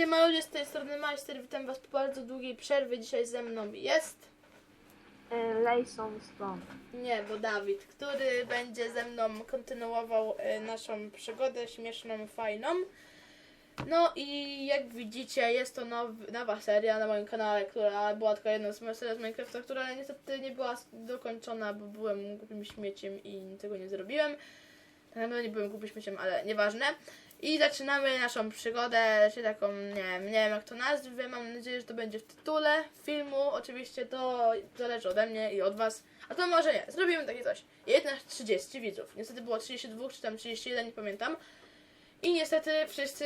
Siema ludzie, z tej strony Majster, witam was po bardzo długiej przerwie. Dzisiaj ze mną jest... E, Lejson Stone. Nie, bo Dawid, który będzie ze mną kontynuował e, naszą przygodę śmieszną, fajną. No i jak widzicie, jest to now, nowa seria na moim kanale, która była tylko jedną z moich serii z Minecrafta, która niestety nie była dokończona, bo byłem głupim śmieciem i tego nie zrobiłem. Tak naprawdę nie byłem głupim śmieciem, ale nieważne. I zaczynamy naszą przygodę, czy taką, nie wiem, nie wiem jak to nazwę, mam nadzieję, że to będzie w tytule filmu. Oczywiście to zależy ode mnie i od was. A to może nie, zrobimy takie coś. Jednak 30 widzów. Niestety było 32 czy tam 31, nie pamiętam. I niestety wszyscy,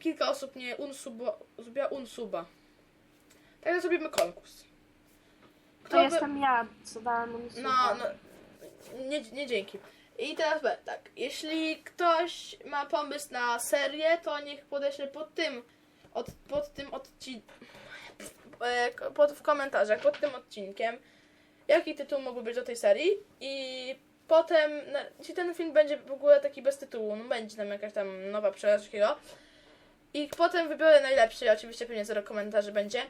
kilka osób nie unsubo, zrobiła unsuba. Także zrobimy konkurs. To by- jestem ja, co dałem mu no, no, nie, nie dzięki. I teraz tak, jeśli ktoś ma pomysł na serię, to niech podeśle pod tym, od, pod tym odcinkiem, pod, w komentarzach, pod tym odcinkiem, jaki tytuł mógłby być do tej serii i potem, na, jeśli ten film będzie w ogóle taki bez tytułu, no będzie tam jakaś tam nowa przełaz takiego, i potem wybiorę najlepszy, oczywiście pewnie zero komentarzy będzie,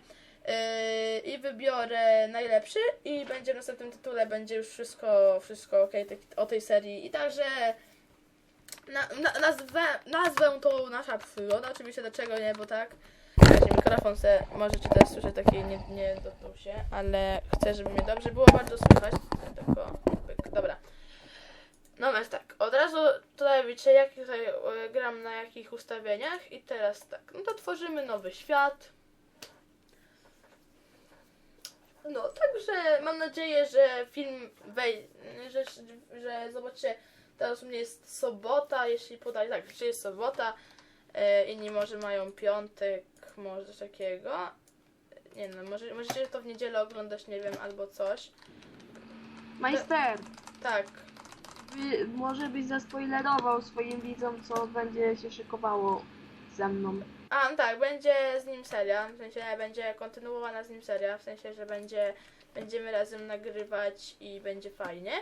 i wybiorę najlepszy i będzie w następnym tytule będzie już wszystko, wszystko ok o tej serii. I także na, na, nazwę, nazwę tą nasza przygoda, oczywiście dlaczego nie, bo tak. Wiecie, mikrofon se, możecie teraz słyszeć taki nie, nie dotknął się, ale chcę, żeby mnie dobrze było bardzo słychać, tylko dobra. No więc tak, od razu tutaj widzicie jak tutaj e, gram na jakich ustawieniach i teraz tak, no to tworzymy nowy świat no, także mam nadzieję, że film wej... że, że zobaczycie, teraz u mnie jest sobota, jeśli podać, tak, że jest sobota, e, inni może mają piątek, może coś takiego. Nie no, może, możecie to w niedzielę oglądać, nie wiem, albo coś. Majster, Tak, wy, może byś zaspoilerował swoim widzom, co będzie się szykowało ze mną. A, no tak, będzie z nim seria, w sensie będzie kontynuowana z nim seria, w sensie, że będzie, będziemy razem nagrywać i będzie fajnie.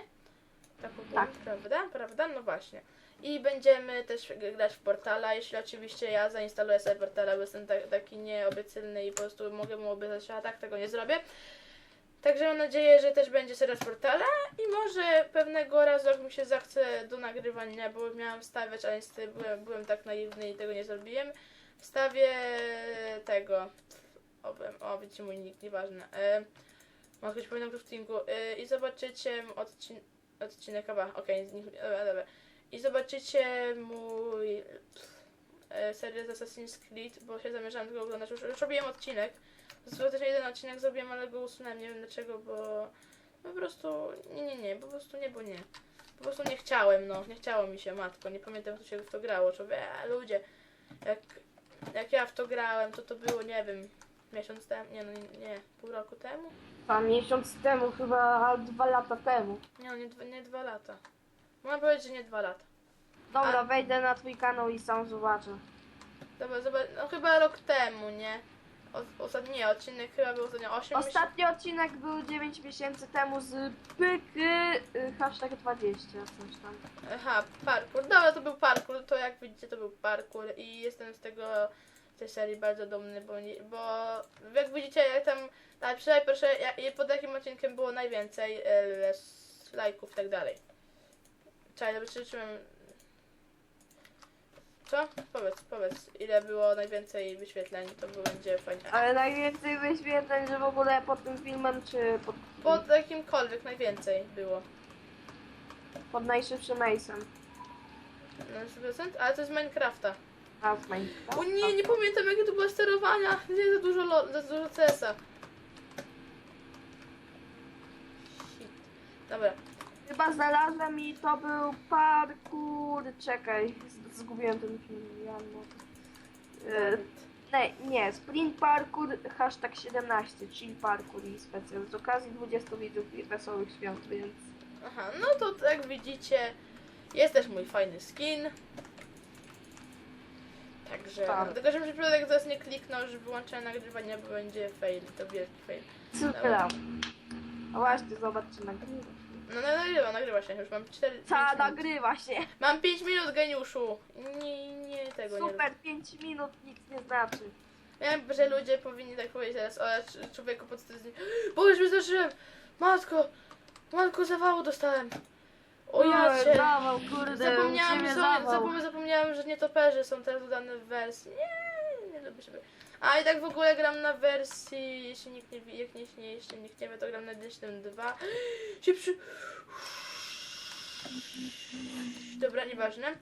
Tak, Tak. prawda? Prawda? No właśnie. I będziemy też grać w Portala, jeśli oczywiście ja zainstaluję sobie Portala, bo jestem tak, taki nieobiecylny i po prostu mogę mu obiecać, a tak tego nie zrobię. Także mam nadzieję, że też będzie seria z Portala i może pewnego razu, jak mi się zachce do nagrywania, bo miałam stawiać, ale niestety byłem, byłem tak naiwny i tego nie zrobiłem. Wstawię tego. O, o widzicie mój nick, nieważne. E, mam powinno w craftingu. E, I zobaczycie odcin odcinek, chyba, okej, okay, dobra, dobra. I zobaczycie mój e, serię z Assassin's Creed, bo się zamierzam tego oglądać. Już, już robiłem odcinek. Zresztą jeden odcinek zrobiłem, ale go usunąłem, nie wiem dlaczego, bo po prostu, nie, nie, nie, po prostu nie, bo nie. Po prostu nie chciałem, no, nie chciało mi się, matko, nie pamiętam, to się w to grało, człowiek, e, ludzie, jak jak ja w to grałem, to to było, nie wiem, miesiąc temu, nie no, nie, nie pół roku temu? Tam miesiąc temu, chyba dwa lata temu. Nie, no, nie, dwa- nie dwa lata. Można powiedzieć, że nie dwa lata. Dobra, A- wejdę na twój kanał i sam zobaczę. Dobra, zobacz, no chyba rok temu, nie? O, ostatni, nie, odcinek chyba był ostatnio 8 miesięcy. Ostatni odcinek był 9 miesięcy temu z pyky y, hashtag 20, coś tam. Aha, parkour. Dobra, to był parkour, to jak widzicie, to był parkour i jestem z tego, z tej serii bardzo dumny, bo, nie, bo jak widzicie, jak tam, tak, przynajmniej proszę, jak, pod jakim odcinkiem było najwięcej s- lajków i tak dalej. Czekaj, zobaczyłem. Co? Powiedz, powiedz, ile było najwięcej wyświetleń, to będzie fajnie. Ale najwięcej wyświetleń, że w ogóle pod tym filmem, czy pod, Pod jakimkolwiek najwięcej było. pod najszybszym Ace'em? 100%? Ale to jest Minecrafta. A, w Minecraft. O nie, nie pamiętam jakie to było sterowania. Nie, za dużo, lo, za dużo CS-a. Shit. Dobra. Chyba znalazłem i to był parkour. Czekaj, zgubiłem ten film. Ja no. E, nie, nie, sprint parkour, hashtag 17, chill parkour i specjal. Z okazji 20 widzów i wesołych świąt, więc. Aha, no to jak widzicie, jest też mój fajny skin. Także, Tak. no, tylko żebym przypadek zaraz nie kliknął, że wyłączę nagrywanie, bo będzie fail, to wielki fail. Super. A właśnie, zobacz, czy nagrywa. No, no nagrywa, nagrywa się, już mam 4 Ta, nagrywa się. Mam 5 minut, geniuszu. Nie, nie tego nie Super, 5 minut nic nie znaczy. Miałem, że ludzie powinni tak powiedzieć teraz, o cz- człowieku podstawnie. Bo już wyzdarzyłem! Matko! Matko, zawału dostałem! O ja cię! Zawał, kurde, Zapomniałam, że, zawał. zapom- zapomniałam, że nietoperze są teraz dodane w wersji. Nie, nie lubię sobie. A i tak w ogóle gram na wersji, jeśli nikt nie wie, jak nie, nie, jeśli nikt nie wie, to gram na 1.7.2. Się przy... Dobra, nieważne.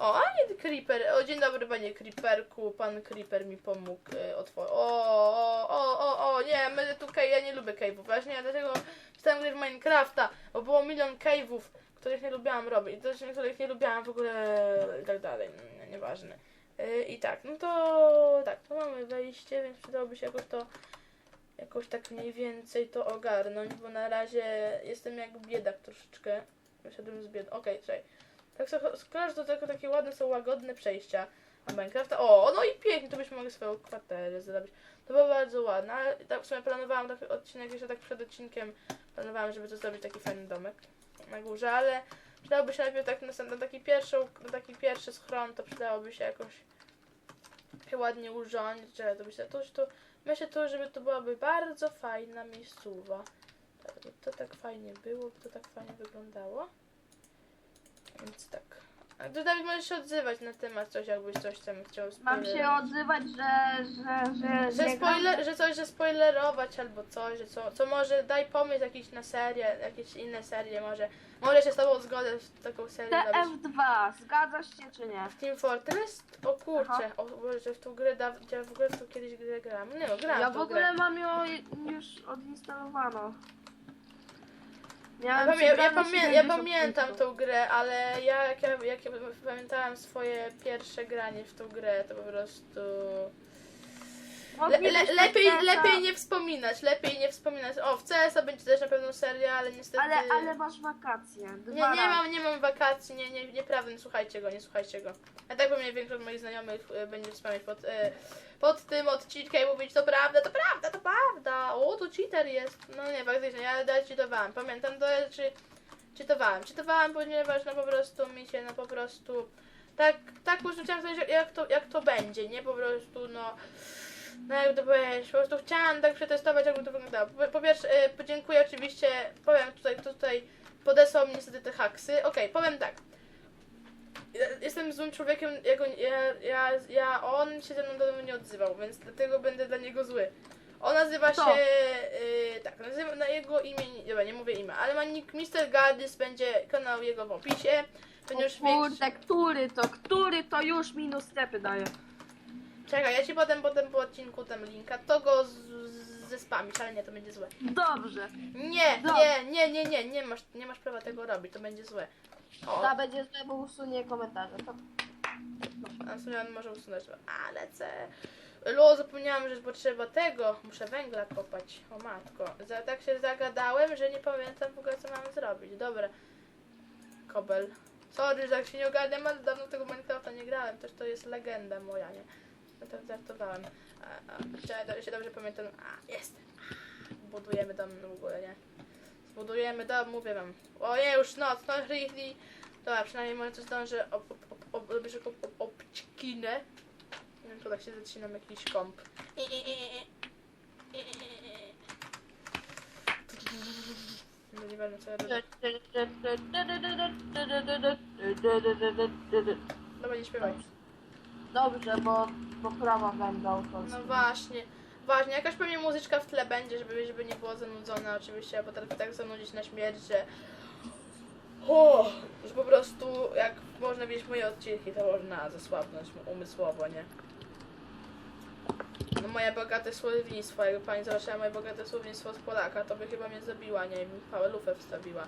O, a nie Creeper. O, dzień dobry panie Creeperku. Pan Creeper mi pomógł e, otworzyć. O, o, o, o, nie, my tu cave, ja nie lubię cave'ów. Właśnie dlatego chciałem grać w Minecrafta, bo było milion cave'ów, których nie lubiłam robić. I też niektórych nie lubiłam w ogóle i tak dalej. No, nieważne. E, I tak, no to tak, to mamy wejście, więc przydałoby się jakoś to jakoś tak mniej więcej to ogarnąć, bo na razie jestem jak biedak troszeczkę. Wyszedłem z bied. Okej, okay, Tak sobie skoro do tego takie ładne są łagodne przejścia na Minecrafta. O, no i pięknie, to byśmy mogli swoją kwaterę zrobić. To było bardzo ładne, ale tak w sumie planowałam taki odcinek jeszcze tak przed odcinkiem. Planowałam, żeby to zrobić taki fajny domek na górze, ale przydałoby się najpierw tak na, na taki pierwszą, na taki pierwszy schron, to przydałoby się jakoś ładnie urządzić, że to by się to, to myślę to, żeby to byłaby bardzo fajna miejscowa. To tak fajnie było, to tak fajnie wyglądało. Więc tak. A ty Dawid możesz się odzywać na temat coś, jakbyś coś tam chciał Mam się odzywać, że, że, że, Że, gram? spoiler, że coś, że spoilerować albo coś, że co, co może daj pomysł jakiś na serię, jakieś inne serie może. Może się z tobą zgodzę w taką serię robić. TF2, zgadzasz się czy nie? Team Fortress? O kurczę, Aha. o Boże, w tą grę da, ja w ogóle w tą kiedyś grę grałam. Nie no, grałam Ja w w tą ogóle grę. mam ją już odinstalowaną. Ja, Miałam pamię, ja, pamię, ja 70 pamiętam tą grę, ale ja jak, ja jak ja pamiętałam swoje pierwsze granie w tą grę, to po prostu... Le, le, lepiej, lepiej nie wspominać, lepiej nie wspominać. O, w CS-a będzie też pewno seria, ale niestety... Ale, ale masz wakacje. Dwa Nie, nie razy. mam, nie mam wakacji, nie, nie, nieprawda, nie słuchajcie go, nie słuchajcie go. A tak pewnie większość moich znajomych e, będzie wspomnieć pod, e, pod tym odcinkiem i mówić, to prawda, to prawda, to prawda, o, to cheater jest. No nie, faktycznie, ja, cheatowałam, pamiętam to, czy cheatowałam, cheatowałam, ponieważ no po prostu mi się, no po prostu, tak, tak po prostu chciałam zobaczyć, jak to, jak to będzie, nie, po prostu, no, no jak to powiedzieć, po prostu chciałam tak przetestować, jakby to wyglądało. Po, po pierwsze, e, podziękuję oczywiście, powiem tutaj, tutaj podesłał mi niestety te haksy. Okej, powiem tak. Ja- Jestem złym człowiekiem, jego, ja, ja, ja, on się ze mną do mnie nie odzywał, więc dlatego będę dla niego zły. On nazywa Kto? się, y, tak, nazywa, na jego imię, dobra, nie mówię imię, ale ma nick Mr. Gardys, będzie kanał jego w opisie. O kurde, który to, który to już minus stepy daje. Czekaj, ja ci potem, potem po odcinku tam linka, to go z, z, zespamisz, ale nie, to będzie złe. Dobrze. Nie, Dobra. nie, nie, nie, nie, nie masz, nie masz prawa tego robić, to będzie złe. O, Ta będzie złe, bo usunie komentarze. To... A w sumie on może usunąć, ale co? Lo, zapomniałam, że potrzeba tego. Muszę węgla kopać. O matko. Za, tak się zagadałem, że nie pamiętam w ogóle co mam zrobić. Dobra. Kobel. Sorry, że tak się nie ogarniam, ale dawno tego Minecrafta nie grałem. Też to jest legenda moja, nie? No tak żartowałem. Czy się dobrze pamiętam. A, jest. Budujemy dom w ogóle, nie? Zbudujemy dom, mówię wam. O nie, już noc, no really. Dobra, przynajmniej może coś zdążę ob, ob, ob, ob, ob, ob, ob, obcinę. Nie wiem, to tak się zacinam jakiś komp. No nieważne co ja robię. Dobra, nie śpiewaj. Dobrze, bo, bo prawa będą. No właśnie. Właśnie, jakaś pewnie muzyczka w tle będzie, żeby, żeby nie było zanudzone oczywiście, ja potrafię tak zanudzić na śmierć, że... O, że po prostu jak można widzieć moje odcinki, to można zasłabnąć umysłowo, nie? No moje bogate słownictwo, jakby pani zobaczyła moje bogate słownictwo z Polaka, to by chyba mnie zabiła, nie? I mi pałę lufę wstawiła.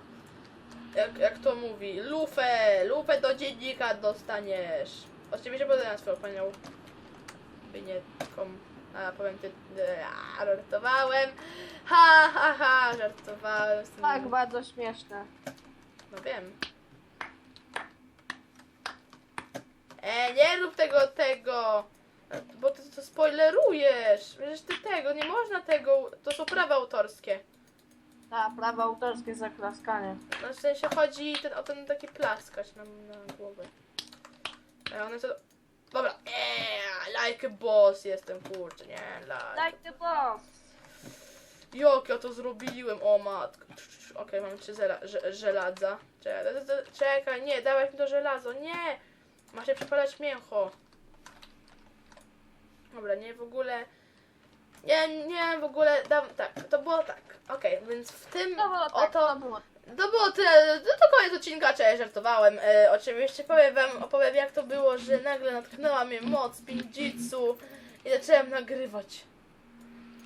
Jak, jak to mówi, lufę, lufę do dziennika dostaniesz. Oczywiście pozdrawiam swoją panią by nie kom... A, powiem ty... A, żartowałem. Ha, ha, ha, żartowałem z tym. Tak, bardzo śmieszne. No wiem. E, nie rób tego, tego. Bo ty to spoilerujesz. Przecież ty tego, nie można tego. To są prawa autorskie. Ta, prawa autorskie za klaskanie. No w sensie chodzi ten, o ten taki plaskacz na, na głowę. A one to... Dobra, eee, like a boss jestem, kurczę, nie, like. Like the boss. Jak ja to zrobiłem, o matko. Okej, mam trzy zela- ż- żelaza. Czekaj, nie, dawaj mi to żelazo, nie! Ma się przepalać mięcho. Dobra, nie, w ogóle... Nie, nie, w ogóle, dam, tak, to było tak. Okej, więc w tym To było tak, oto... to było. To było tyle, to, to koniec odcinka, cześć, żartowałem. E, oczywiście powiem wam, opowiem jak to było, że nagle natknęła mnie moc Binjitsu i zacząłem nagrywać.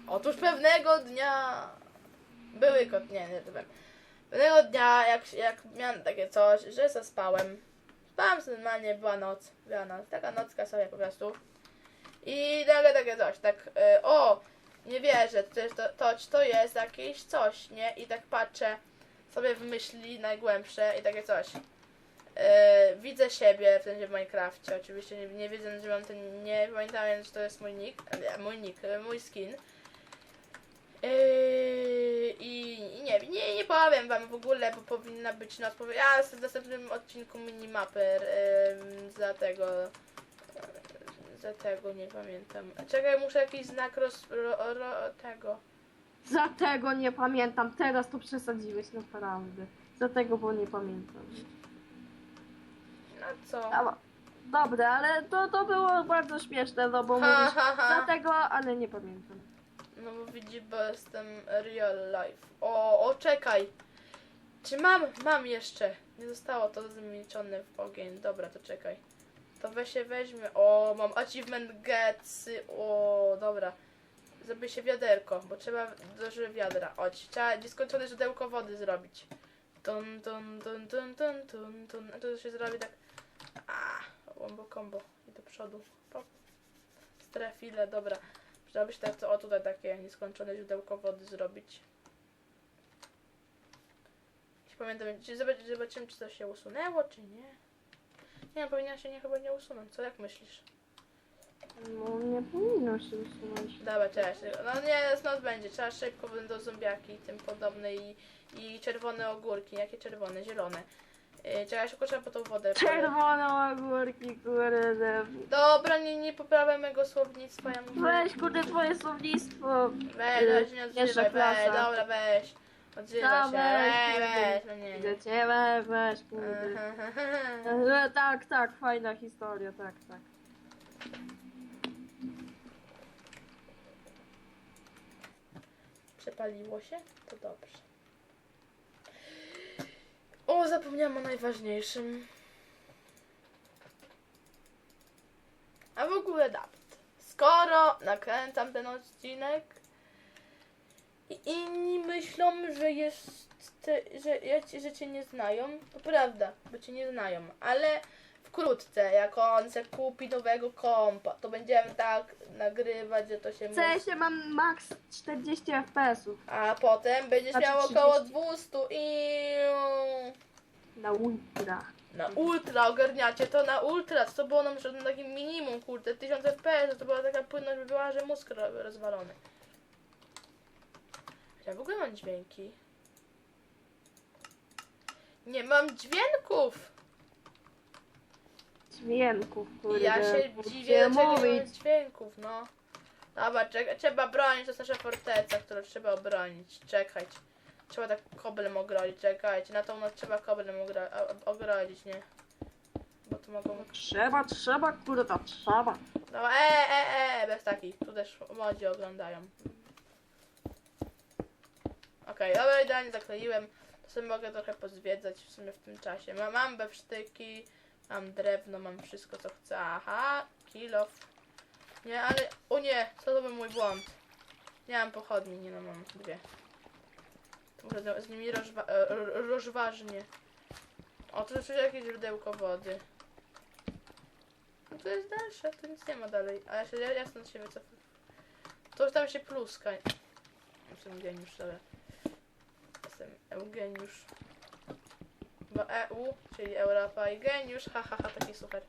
Otóż pewnego dnia... Były kot, nie, nie, to wiem. Pewnego dnia, jak, jak miałem takie coś, że zaspałem. Spałem sobie normalnie, była noc, była noc, taka nocka sobie po prostu. I nagle takie coś, tak, e, o, nie wierzę, to, to, to, to jest jakieś coś, nie? I tak patrzę, sobie w myśli najgłębsze i takie coś. Yy, widzę siebie w sensie w Minecrafcie, oczywiście nie, nie że mam ten, nie pamiętając, że to jest mój nick, e, mój nick, e, mój skin. Yy, I i nie, nie, nie powiem wam w ogóle, bo powinna być noc. Powie, ja w następnym odcinku minimapper yy, za tego. Za tego nie pamiętam. Czekaj, muszę jakiś znak roz, ro, ro, tego. Za tego nie pamiętam. Teraz to przesadziłeś naprawdę. Za tego, bo nie pamiętam. No co? Dobra, Dobre, ale to, to było bardzo śmieszne, no bo Ha, mówisz ha, ha. za tego, ale nie pamiętam. No bo widzi, bo jestem real life. O, o, czekaj. Czy mam? Mam jeszcze. Nie zostało to zmienione w ogień. Dobra, to czekaj. To weź się weźmie. O, mam achievement gets. O, dobra. Zrobię się wiaderko, bo trzeba dużo wiadra. Chodź, trzeba nieskończone źródełko wody zrobić. Tun, tun, tun, tun, tun, tun, tun. A to się zrobi tak. A, combo, combo. I do przodu. Pop. Strefile, dobra. Przydałoby się tak, to o tutaj takie nieskończone źródełko wody zrobić. Nie pamiętam, czy zobac- zobaczymy, czy to się usunęło, czy nie. Nie, powinna się nie, chyba nie usunąć. Co, jak myślisz? No nie powinno się usunąć. Dobra, cześć. No nie, noc będzie. Trzeba szybko będą zombiaki i tym podobne i, i czerwone ogórki. Jakie czerwone? Zielone. Yy, czekaj, szybko trzeba po tą wodę. Czerwone ogórki, kurde. Dobra, nie, nie poprawiam mego słownictwa, ja muszę... Weź, kurde, twoje słownictwo. Weź, weź, nie Pierwsza odzywaj, weź, klasa. dobra, weź. Odzywaj się, Dobra, weź, weź, no nie, nie. Idę cię, weź, kurde. E, Tak, tak, fajna historia, tak, tak. Przepaliło się? To dobrze. O, zapomniałam o najważniejszym. A w ogóle Dapt. Skoro nakręcam ten odcinek i inni myślą, że jest, te, że, że cię nie znają, to prawda, bo cię nie znają, ale wkrótce, jak on se kupi nowego kompa, to będziemy tak nagrywać, że to się W mówi. sensie mam max 40 FPS-ów A potem będziesz Znaczy miał 30. około 200 i na ultra. na ultra ogarniacie to na ultra, co to było nam na takim minimum, kurde, 1000 fps, to była taka płynność, by była, że mózg ro- rozwalony. Ja w ogóle mam dźwięki. Nie mam dźwięków! Dźwięków, kurde. Ja się dziwię, mówić. dźwięków, no. Dobra, czekaj, trzeba bronić, to jest nasza forteca, którą trzeba obronić. Czekajcie. Trzeba tak koblem ogrodzić, czekajcie. Na tą noc trzeba koblem ogro- ogrodzić, nie? Bo tu mogą... Trzeba, trzeba, kurde, trzeba. No e, e, e, bez takich. Tu też młodzi oglądają. Okej, dobra, idealnie zakleiłem. To sobie mogę trochę pozwiedzać w sumie w tym czasie. Mam, mam bewsztyki, mam drewno, mam wszystko co chcę. Aha, kilof. Nie, ale... O nie, co to był mój błąd. Nie mam pochodni, nie no mam dwie. Muszę z- nimi rozwa e, ro- rozważnie. O, tu jest jakieś źródełko wody. No to jest dalsze, tu nic nie ma dalej. A ja, się, ja, ja stąd się wycofuję. To już tam się pluska. Jestem Eugeniusz, dobra. Jestem Eugeniusz. Bo EU, czyli Europa i geniusz, ha ha ha, taki super.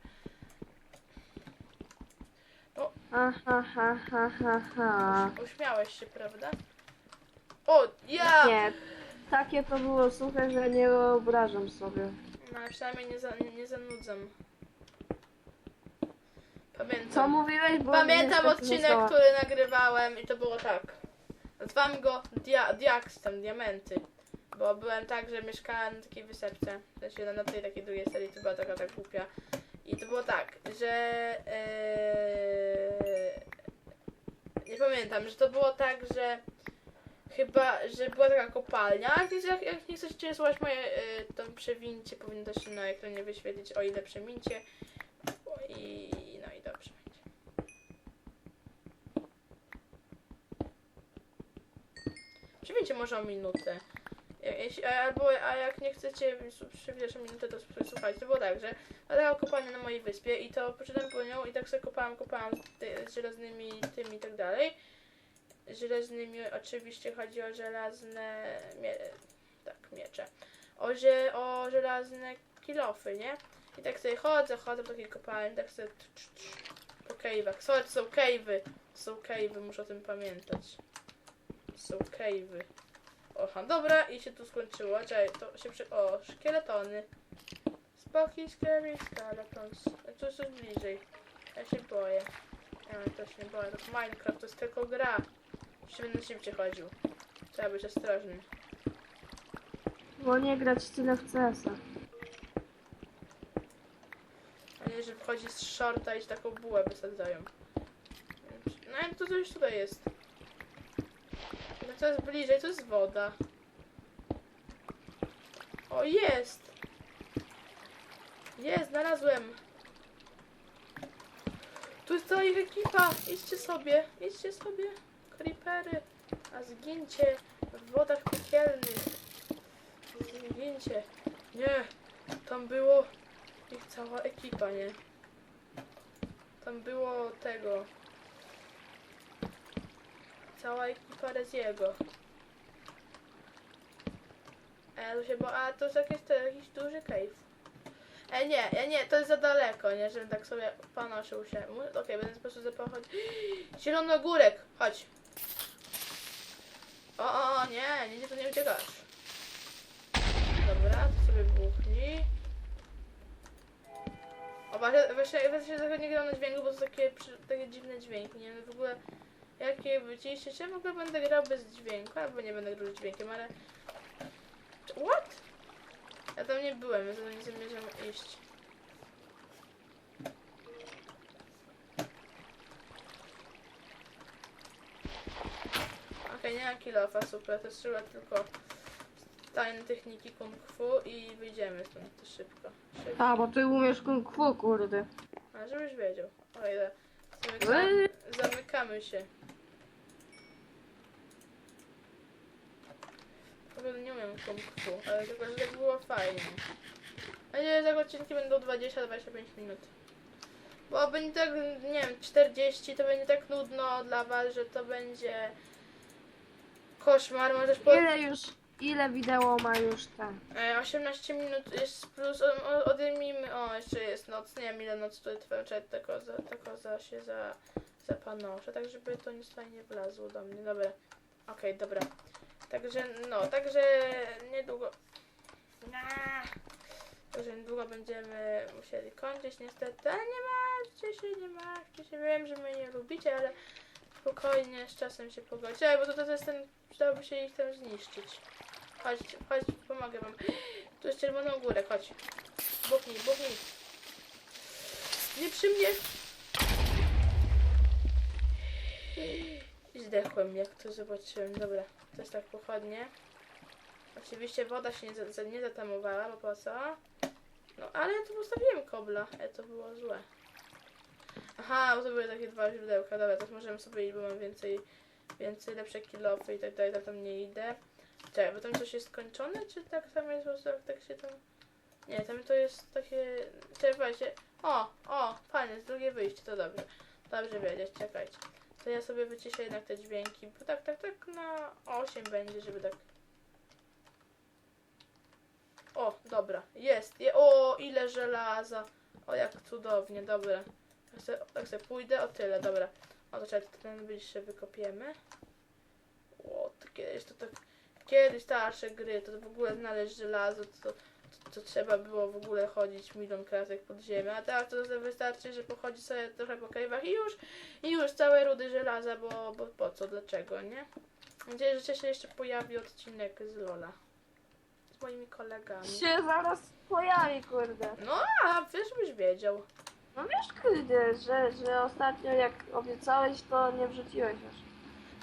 Ha, ha, ha, ha, ha, ha. Uśmiałeś się, prawda? O, ja! Nie, takie to było suche, że nie wyobrażam sobie. No ale przynajmniej nie, za, nie, nie zanudzam. Pamiętam. Co mówiłeś? Bo Pamiętam odcinek, który nagrywałem i to było tak. Nazwałem go dia diamenty. Bo byłem tak, że mieszkałem na takiej wysepce. Sensie na, tej takiej drugiej serii to była taka tak głupia. I to było tak, że ee, nie pamiętam, że to było tak, że chyba, że była taka kopalnia. Jak, jak, jak nie chcecie słuchać moje yy, to przewincie, powinno to się na ekranie wyświetlić, o ile przemincie. I no i dobrze. Przewincie może o minutę. A- albo, a jak nie chcecie przewijać o minutę, to słuchajcie. To było tak, że była taka kopalnia na mojej wyspie i to poszedłem po nią i tak sobie kopałam, kopałam z, z żelaznymi tymi i tak dalej. Żelaznymi oczywiście chodzi o żelazne mie, tak, miecze. O, że, o żelazne kilofy, nie? I tak sobie chodzę, chodzę po takiej kopalni, tak sobie po cave'ach. To są cave'y. Są cave'y, muszę o tym pamiętać. Są cave'y. Oha, dobra, i się tu skończyło. Czekaj, to się przy... O, szkieletony. Spooky, scary skeletons. Tu jest coś bliżej. Ja się boję. Ja też nie boję. To Minecraft, to jest tylko gra. Jeszcze będę szybciej chodził. Trzeba być ostrożnym. Bo nie grać tyle w CS-a. A nie, że wchodzi z shorta i taką bułę wysadzają. No jak to coś tutaj jest? Jest bliżej, to jest woda. O, jest! Jest, znalazłem! Tu jest cała ich ekipa! Idźcie sobie, idźcie sobie! Creepery! A zgincie w wodach piekielnych! Zgincie! Nie! Tam było ich cała ekipa, nie? Tam było tego. Cała ekipa Reziego. A ja tu się bo, a to jest jakiś, to jakiś duży cave. E nie, ja nie, to jest za daleko, nie, żebym tak sobie panoszył się. Okej, będę po prostu zapochodzić. Zielony ogórek, chodź. O, o, nie, nie, to nie uciekasz. Dobra, to sobie buchnij. O, właśnie, właśnie, właśnie trochę nie gram na dźwięku, bo to takie, takie dziwne dźwięki, nie wiem w ogóle jakie czy ja w ogóle będę grał bez dźwięku, albo nie będę grał z dźwiękiem, ale... What? Ja tam nie byłem, ja tam nie zamierzam iść. Okej, nie mam kilofa, super, to trzeba tylko tajne techniki kung fu i wyjdziemy stąd to szybko. szybko. A, bo ty umiesz kung fu, kurde. A żebyś wiedział. O ile. Zamykamy, zamykamy się. W nie fu, ale tylko, że tak było fajnie. Nadzieję, że tak odcinki będą 20-25 minut. Bo będzie tak, nie wiem, 40 to będzie tak nudno dla was, że to będzie koszmar. Możesz po... Ile już, ile wideo ma już ten? E, 18 minut jest plus, o- o- odejmijmy, o jeszcze jest noc, nie wiem ile noc tutaj trwa, czy tylko za, tylko za się za, zapanoszę, tak żeby to nic tutaj nie wlazło do mnie, dobra, okej, dobra, także no, także niedługo, także niedługo będziemy musieli kończyć niestety, ale nie martwcie się, nie martwcie się, wiem, że mnie nie lubicie, ale spokojnie, z czasem się pogodzi, bo to, to jest ten, przydałoby się ich tam zniszczyć. Chodź, chodź, pomogę wam. Tu jest czerwony ogórek, chodź. Buchnij, buchnij. Nie przy mnie. Zdechłem, jak to zobaczyłem. Dobra, to jest tak pochodnie. Oczywiście woda się nie, nie zatamowała, bo po co? No, ale ja tu postawiłem kobla. E, to było złe. Aha, bo to były takie dwa źródełka. Dobra, teraz możemy sobie iść, bo mam więcej, więcej lepsze kilofy i tak dalej, tam, tam nie idę. Czekaj, bo tam coś jest skończone, czy tak samo jest po tak się tam... Nie, tam to jest takie... Czekaj, właśnie... O, o, fajne, jest drugie wyjście, to dobrze. Dobrze wiedzieć, czekajcie. To ja sobie wyciszę jednak te dźwięki, bo tak, tak, tak na 8 będzie, żeby tak... O, dobra, jest. Je, o, ile żelaza. O, jak cudownie, dobra. Jak se, jak pójdę, o tyle, dobra. O, to to ten bliższy wykopiemy. O, to kiedyś to tak... Kiedyś starsze gry, to w ogóle znaleźć żelazo, to, to, to trzeba było w ogóle chodzić milion kratek pod ziemię, a teraz to wystarczy, że pochodzi sobie trochę po kajwach i już, i już całe rudy żelaza, bo, bo po co, dlaczego, nie? Mam nadzieję, że się jeszcze pojawi odcinek z Lola. Z moimi kolegami. Się zaraz pojawi, kurde. No, a wiesz, byś wiedział. No wiesz, kurde, że, że ostatnio jak obiecałeś, to nie wrzuciłeś już.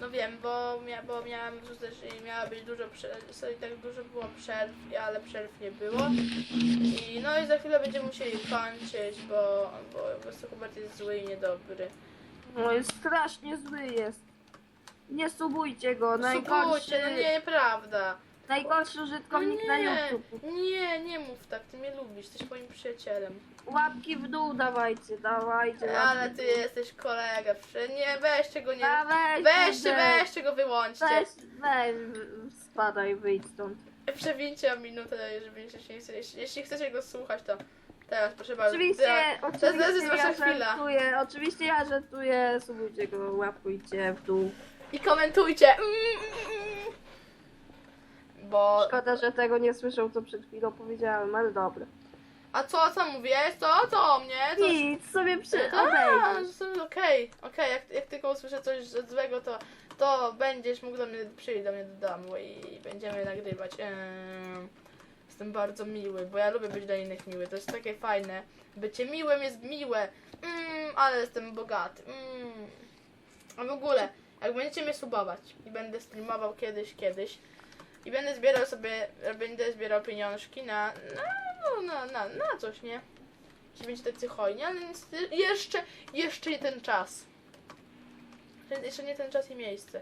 No wiem, bo, mia, bo miałam też miała być dużo przerw, i tak dużo było przerw, ale przerw nie było. I no i za chwilę będziemy musieli kończyć, bo, bo Hubert jest zły i niedobry. No jest strasznie zły jest. Nie subujcie go, najgorszy, Subujcie, no nie, nieprawda. Najgorszy użytkownik na nie, YouTube. nie, nie mów tak, ty mnie lubisz, jesteś moim przyjacielem. Łapki w dół dawajcie, dawajcie. łapki Ale w ty dół. jesteś kolega, nie, weźcie go, nie, A weź, weźcie, kurde. weźcie go, wyłączcie. Weź, weź, spadaj, wyjdź stąd. Przewincie o minutę, jeżeli jeśli, jeśli, jeśli, jeśli chcecie go słuchać, to teraz proszę bardzo. Oczywiście, oczywiście teraz jest wasza ja chwila. żartuję, oczywiście ja żartuję, subujcie go, łapkujcie w dół. I komentujcie. Mm, mm, mm. Bo. Szkoda, że tego nie słyszał, co przed chwilą powiedziałem, ale dobra. A co, co mówiłeś? Co, co o mnie? Co... Nic, sobie przy... Że- Okej, okej, jak, jak tylko usłyszę coś złego, to, to będziesz mógł do mnie przyjść do mnie do domu i będziemy nagrywać. Ehm, Jestem bardzo miły, bo ja lubię być dla innych miły. To jest takie fajne. Bycie miłym jest miłe. Mm, ale jestem bogaty. Mm. A w ogóle, jak będziecie mnie subować i będę streamował kiedyś, kiedyś i będę zbierał sobie, będę zbierał pieniążki na, na, no, na, na, na coś, nie? Jeśli będzie tacy hojni, ale niestety jeszcze, jeszcze nie ten czas. Jeszcze- nie ten czas i miejsce.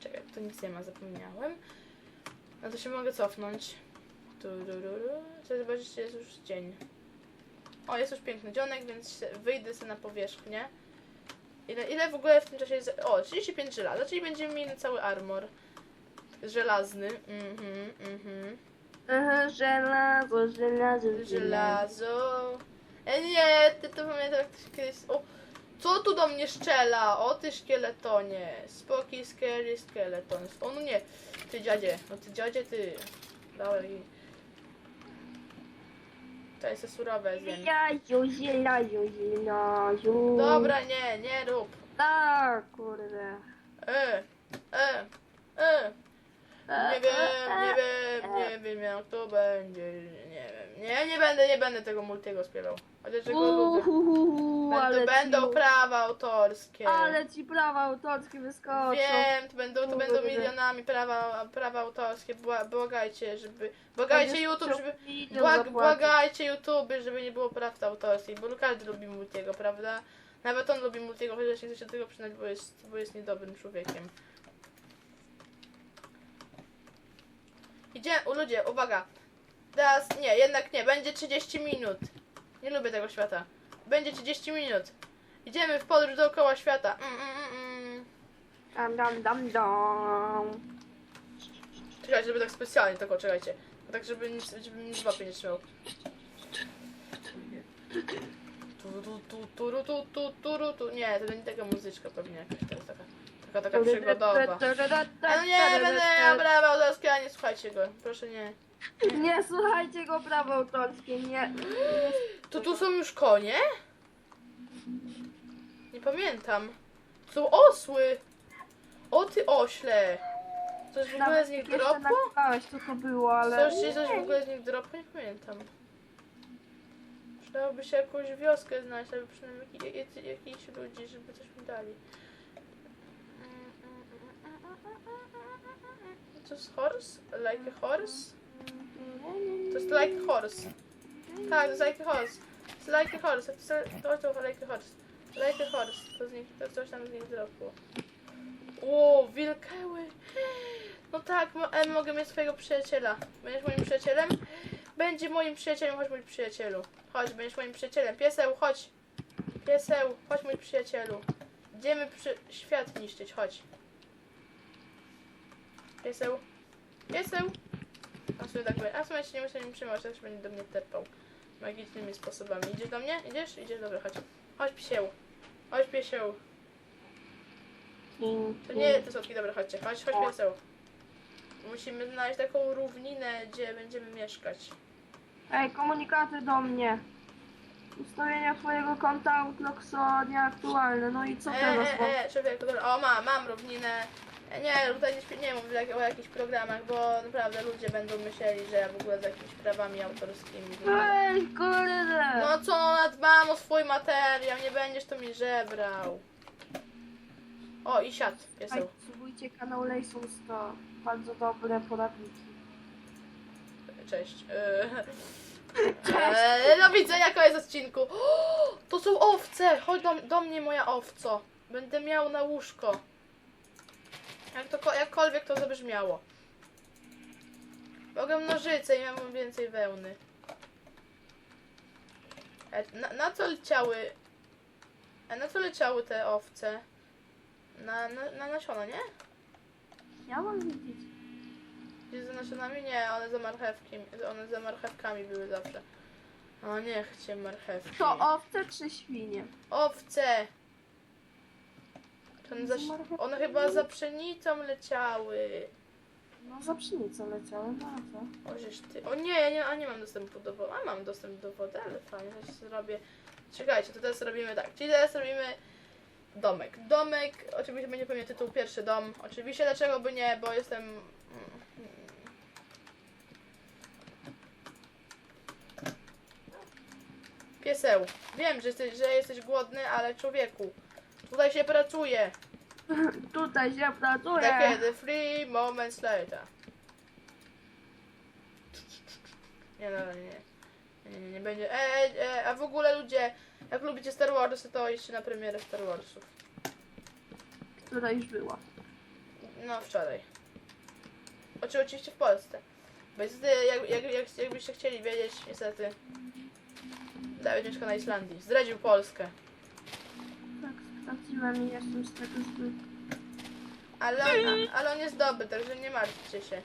Czekaj, tu nic nie ma, zapomniałem. No to się mogę cofnąć. Chcę zobaczyć, czy jest już dzień. O, jest już piękny dzionek, więc wyjdę sobie na powierzchnię. Ile, ile w ogóle w tym czasie jest... O, 35 żelaza, czyli będziemy mieli cały armor. Żelazny. Mhm, mhm. Aha, żelazo, żelazo, żelazo. E nie, ty to pamiętam jak to się kiedyś... O, co tu do mnie szczela? O ty szkieletonie. Spoki, scary, skeleton. O no nie. Ty dziadzie. No ty dziadzie, ty. Dawaj. To jest surowe zjem. Żelazo, żelazo, żelazo. Dobra, nie, nie rób. Tak, kurde. E, e, e. Nie wiem, nie wiem, nie wiem jak to będzie. Nie wiem. Nie, nie będę, nie będę tego multiego śpiewał. Chociaż go lubię. Uhuhuhu, Będą, ale będą ci, prawa autorskie. ale ci prawa autorskie wyskoczą. Wiem, to będą, to będą Kurde. milionami prawa, prawa autorskie. Bła- Błagajcie, żeby. Błagajcie Będziesz YouTube, żeby. milion Błag, zapłacić. błagajcie YouTube, żeby nie było praw autorskich, bo każdy lubi multiego, prawda? Nawet on lubi multiego, chociaż nie chce się tego przyznać, bo jest, bo jest niedobrym człowiekiem. Idzie, u ludzie, uwaga. Teraz, nie, jednak nie, będzie 30 minut. Nie lubię tego świata. Będzie 30 minut. Idziemy w podróż dookoła świata. Mm, mm, mm, mm. Dam, dam, dam, dam. Czekajcie, żeby tak specjalnie, tylko czekajcie. Tak, żeby nic, żeby nic łapie nie trzymał. Tu, tu, tu, tu, tu, tu, tu, tu, tu. Nie, to nie taka muzyczka pewnie jakaś, jest taka, taka, taka przygodowa. A no nie, będę miał prawa autorskie, a nie słuchajcie go. Proszę nie. Nie słuchajcie go prawa autorskie, nie. To tu są już konie? Nie pamiętam. To są osły. O ty ośle. Coś w ogóle z nich dropło? co to było, ale... Coś, coś w ogóle z nich dropło? Nie pamiętam. Przydałoby się jakąś wioskę znaleźć, albo przynajmniej jak- jak- jakichś ludzi, żeby coś mi dali. Jest horse? Like a horse? To jest like horse. Tak, to jest like a horse. Jest like a horse. To like a horse. Like a horse. To, z nich, to coś tam z nich dropło. O, wilkeły. No tak, mo- mogę mieć swojego przyjaciela. Będziesz moim przyjacielem? Będzie moim przyjacielem, chodź mój przyjacielu. Chodź, będziesz moim przyjacielem. Pieseł, chodź. Pieseł, chodź mój przyjacielu. Idziemy przy... świat niszczyć, chodź. Pieseł. Pieseł. A w sumie tak będzie. A się nie muszę nim trzymać, też będzie do mnie tepał. Magicznymi sposobami. Idziesz do mnie? Idziesz? Idziesz, dobra, chodź. Chodź pieseł. Chodź pieseł. To nie te słodki, dobra, chodźcie. Chodź, chodź pieseł. Musimy znaleźć taką równinę, gdzie będziemy mieszkać. Ej, komunikaty do mnie. Ustawienia twojego konta Outlook są nieaktualne. No i co E, teraz mam? e, e, człowieku, dobra. o mam, mam równinę. Nie, tutaj nie, nie mów jak- o jakichś programach, bo naprawdę ludzie będą myśleli, że ja w ogóle z jakimiś prawami autorskimi. Ej, kurde! No co, dbam o swój materiał, nie będziesz to mi żebrał. O, i siad, pieseł. subskrybujcie kanał Lejsons, to bardzo dobre poradniki. Cześć. Eee, do widzenia, koniec odcinku. O, to są owce! Chodź do, do mnie, moja owco. Będę miał na łóżko. Jak to, ko- jakkolwiek to zabrzmiało. Mogę nożyce i mam więcej wełny. E, Na, na co leciały... A na co leciały te owce? Na, na, na nasiona, nie? Ja mam widzieć. Gdzie za nasionami? Nie, one za marchewki. One za marchewkami były zawsze. O, nie chcę marchewki. To owce czy świnie? Owce! One, za, one chyba za pszenicą leciały. No za pszenicą leciały, no co? O, żeż ty. O nie, ja nie, a nie mam dostępu do wody. A mam dostęp do wody, ale fajnie, teraz zrobię. Czekajcie, to teraz robimy tak. Czyli teraz robimy domek. Domek, oczywiście będzie pewnie tytuł pierwszy dom. Oczywiście, dlaczego by nie, bo jestem. Pieseł, wiem, że jesteś, że jesteś głodny, ale człowieku, tutaj się pracuje. Tutaj się pracuje. Takie the three moments later. Nie, no, nie, nie. Nie, nie, nie będzie. E, e, a w ogóle ludzie, jak lubicie Star Warsy, to idźcie na premierę Star Warsów. Która już była. No, wczoraj. Oczy- Oczywiście w Polsce. Bo niestety, jak, jak, jak, jakbyście chcieli wiedzieć, niestety, Dawid mieszka na Islandii. Zdradził Polskę. Sprawdziłem i jestem z tego zły. Ale on, ale on jest dobry, także nie martwcie się.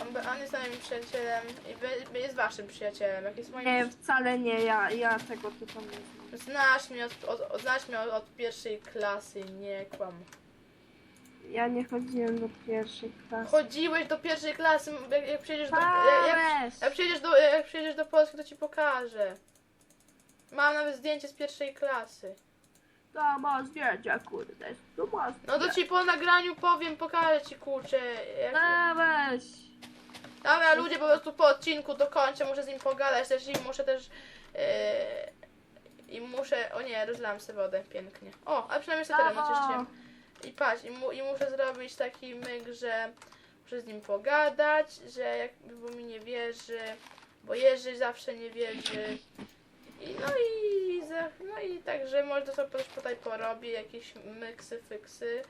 On, on jest moim przyjacielem i wy- wy- jest waszym przyjacielem. Jak jest moim Nie, wcale nie, ja, ja tego typu nie znam. Znasz mnie od, od, od, znasz mnie od, od pierwszej klasy, nie kłam. Ja nie chodziłem do pierwszej klasy. Chodziłeś do pierwszej klasy, m- jak, jak przyjedziesz do... Jak, jak, przyjedziesz do jak przyjedziesz do Polski, to ci pokażę. Mam nawet zdjęcie z pierwszej klasy. To ma zdjęcia, kurde. To ma No to ci po nagraniu powiem, pokażę ci kurczę. Jak... A, weź. Dobra, ludzie po prostu po odcinku dokończę, muszę z nim pogadać też i muszę też... Yy, I muszę... O nie, rozlałam sobie wodę, pięknie. O, a przynajmniej sobie teraz Brawo. naczyściłem. I patrz, i, mu, i muszę zrobić taki myk, że muszę z nim pogadać, że jakby bo mi nie wierzy, bo Jerzy zawsze nie wierzy. I no i za, no i także może sobie coś tutaj porobię, jakieś myksy, fyksy.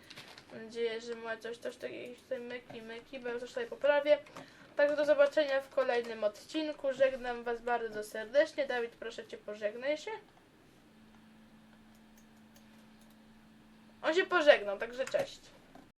Mam nadzieję, że może coś, coś takich tutaj myki, myki, bo ja coś tutaj poprawię. Także do zobaczenia w kolejnym odcinku. Żegnam Was bardzo serdecznie. Dawid, proszę Cię, pożegnaj się. On się pożegnał, także cześć.